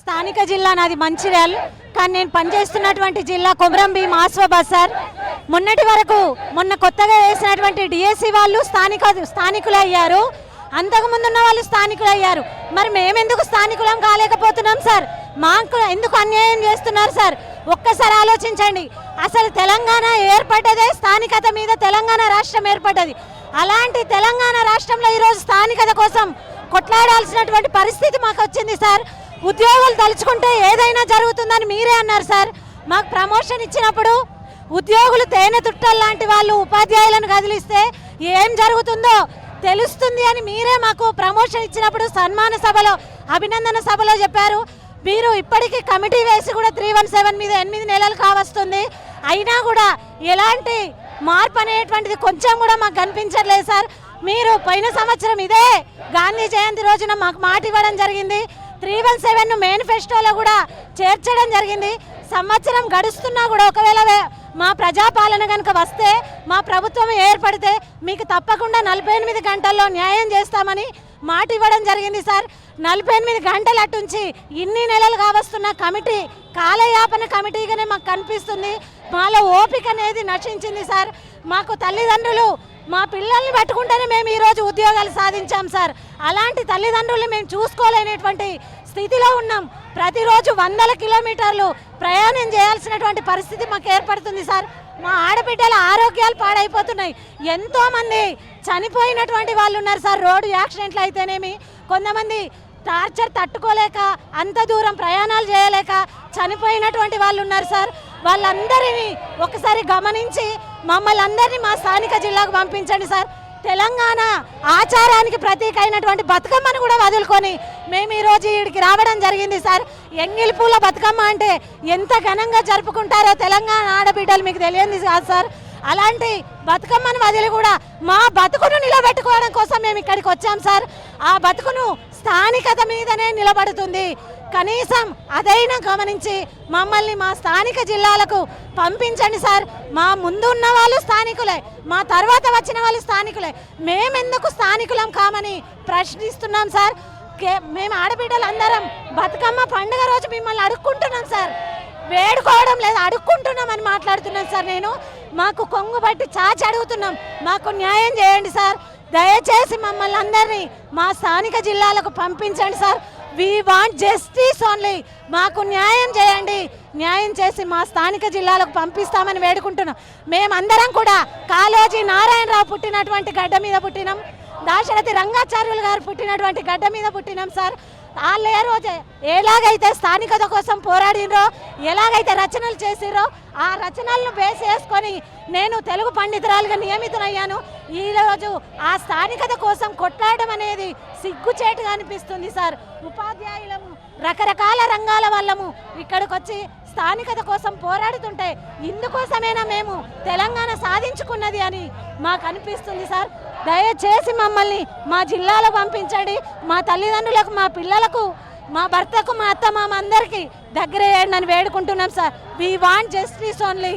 స్థానిక జిల్లా నాది మంచిర్యాల్ కానీ నేను పనిచేస్తున్నటువంటి జిల్లా కొమరంభీం ఆస్వ బజార్. మొన్నటి వరకు మొన్న కొత్తగా వేసినటువంటి డిఎస్సి వాళ్ళు స్థానిక స్థానికులు అయ్యారు అంతకుముందున్న వాళ్ళు స్థానికులు అయ్యారు మరి మేమెందుకు స్థానికులం కాలేకపోతున్నాం సార్? మాకు ఎందుకు అన్యాయం చేస్తున్నారు సార్? ఒక్కసారి ఆలోచించండి. అసలు తెలంగాణ ఏర్పడ్డదే స్థానికత మీద తెలంగాణ రాష్ట్రం ఏర్పడ్డది. అలాంటి తెలంగాణ రాష్ట్రంలో ఈరోజు స్థానికత కోసం కొట్లాడాల్సినటువంటి పరిస్థితి మాకు వచ్చింది సార్. ఉద్యోగులు తలుచుకుంటే ఏదైనా జరుగుతుందని మీరే అన్నారు సార్. మాకు ప్రమోషన్ ఇచ్చినప్పుడు ఉద్యోగులు తేనె తుట్టలు లాంటి వాళ్ళు ఉపాధ్యాయులను కదిలిస్తే ఏం జరుగుతుందో తెలుస్తుంది అని మీరే మాకు ప్రమోషన్ ఇచ్చినప్పుడు సన్మాన సభలో అభినందన సభలో చెప్పారు. మీరు ఇప్పటికీ కమిటీ వేసి కూడా త్రీ వన్ సెవెన్ మీద ఎనిమిది నెలలు కావస్తుంది. అయినా కూడా ఎలాంటి మార్పు అనేటువంటిది కొంచెం కూడా మాకు కనిపించట్లేదు సార్. మీరు పోయిన సంవత్సరం ఇదే గాంధీ జయంతి రోజున మాకు మాట ఇవ్వడం జరిగింది. త్రీ వన్ సెవెన్ మేనిఫెస్టోలో కూడా చేర్చడం జరిగింది. సంవత్సరం గడుస్తున్నా కూడా ఒకవేళ మా ప్రజాపాలన కనుక వస్తే మా ప్రభుత్వం ఏర్పడితే మీకు తప్పకుండా నలభై ఎనిమిది గంటల్లో న్యాయం చేస్తామని మాట ఇవ్వడం జరిగింది సార్. నలభై ఎనిమిది గంటలు అటుంచి ఇన్ని నెలలు కావస్తున్న కమిటీ కాలయాపన కమిటీగానే మాకు కనిపిస్తుంది. మాలో ఓపిక అనేది నశించింది సార్. మాకు తల్లిదండ్రులు మా పిల్లల్ని పట్టుకుంటేనే మేము ఈరోజు ఉద్యోగాలు సాధించాం సార్. అలాంటి తల్లిదండ్రుల్ని మేము చూసుకోలేనటువంటి స్థితిలో ఉన్నాం. ప్రతిరోజు వందల కిలోమీటర్లు ప్రయాణం చేయాల్సినటువంటి పరిస్థితి మాకు ఏర్పడుతుంది సార్. మా ఆడబిడ్డల ఆరోగ్యాలు పాడైపోతున్నాయి. ఎంతోమంది చనిపోయినటువంటి వాళ్ళు ఉన్నారు సార్. రోడ్డు యాక్సిడెంట్లు అయితేనేమి కొంతమంది టార్చర్ తట్టుకోలేక అంత దూరం ప్రయాణాలు చేయలేక చనిపోయినటువంటి వాళ్ళు ఉన్నారు సార్. వాళ్ళందరినీ ఒకసారి గమనించి మమ్మల్ని అందరినీ మా స్థానిక జిల్లాకు పంపించండి సార్. తెలంగాణ ఆచారానికి ప్రతీక అయినటువంటి బతుకమ్మను కూడా వదులుకొని మేము ఈరోజు ఇక్కడికి రావడం జరిగింది సార్. ఎంగిల్ పూల బతుకమ్మ అంటే ఎంత ఘనంగా జరుపుకుంటారో తెలంగాణ ఆడబిడ్డలు మీకు తెలియంది కాదు సార్. అలాంటి బతుకమ్మను వదిలి కూడా మా బతుకును నిలబెట్టుకోవడం కోసం మేము ఇక్కడికి వచ్చాం సార్. ఆ బతుకును స్థానికత మీదనే నిలబడుతుంది. కనీసం అదైనా గమనించి మమ్మల్ని మా స్థానిక జిల్లాలకు పంపించండి సార్. మా ముందు ఉన్న వాళ్ళు స్థానికులే మా తర్వాత వచ్చిన వాళ్ళు స్థానికులే. మేమెందుకు స్థానికులం కామని ప్రశ్నిస్తున్నాం సార్. మేము ఆడబిడ్డలు అందరం బతుకమ్మ పండుగ రోజు మిమ్మల్ని అడుక్కుంటున్నాం సార్. వేడుకోవడం లేదు అడుక్కుంటున్నాం అని మాట్లాడుతున్నాను సార్ నేను. మాకు కొంగు బట్టి చాచి అడుగుతున్నాం మాకు న్యాయం చేయండి సార్. దయచేసి మమ్మల్ని అందరినీ మా స్థానిక జిల్లాలకు పంపించండి sir. We want justice only మాకు న్యాయం చేయండి. న్యాయం చేసి మా స్థానిక జిల్లాలకు పంపిస్తామని వేడుకుంటున్నాం. మేమందరం కూడా కాళోజీ నారాయణరావు పుట్టినటువంటి గడ్డ మీద పుట్టినాం. దాశరథి రంగాచార్యులు గారు పుట్టినటువంటి గడ్డ మీద పుట్టినాం సార్. వాళ్ళు ఏ రోజే ఎలాగైతే స్థానికత కోసం పోరాడినరో ఎలాగైతే రచనలు చేసిరో ఆ రచనలను బేస్ చేసుకొని నేను తెలుగు పండితురాలుగా నియమితులయ్యాను ఈరోజు ఆ స్థానికత కోసం కొట్లాడడం అనేది సిగ్గుచేటుగా అనిపిస్తుంది సార్. ఉపాధ్యాయులము రకరకాల రంగాల వల్లము ఇక్కడికి వచ్చి స్థానికత కోసం పోరాడుతుంటే ఇందుకోసమేనా మేము తెలంగాణ సాధించుకున్నది అని మాకు అనిపిస్తుంది సార్. దయచేసి మమ్మల్ని మా జిల్లాలో పంపించండి. మా తల్లిదండ్రులకు మా పిల్లలకు మా భర్తకు మా అత్త మామ అందరికీ దగ్గర వేయండి అని వేడుకుంటున్నాం sir. We want justice only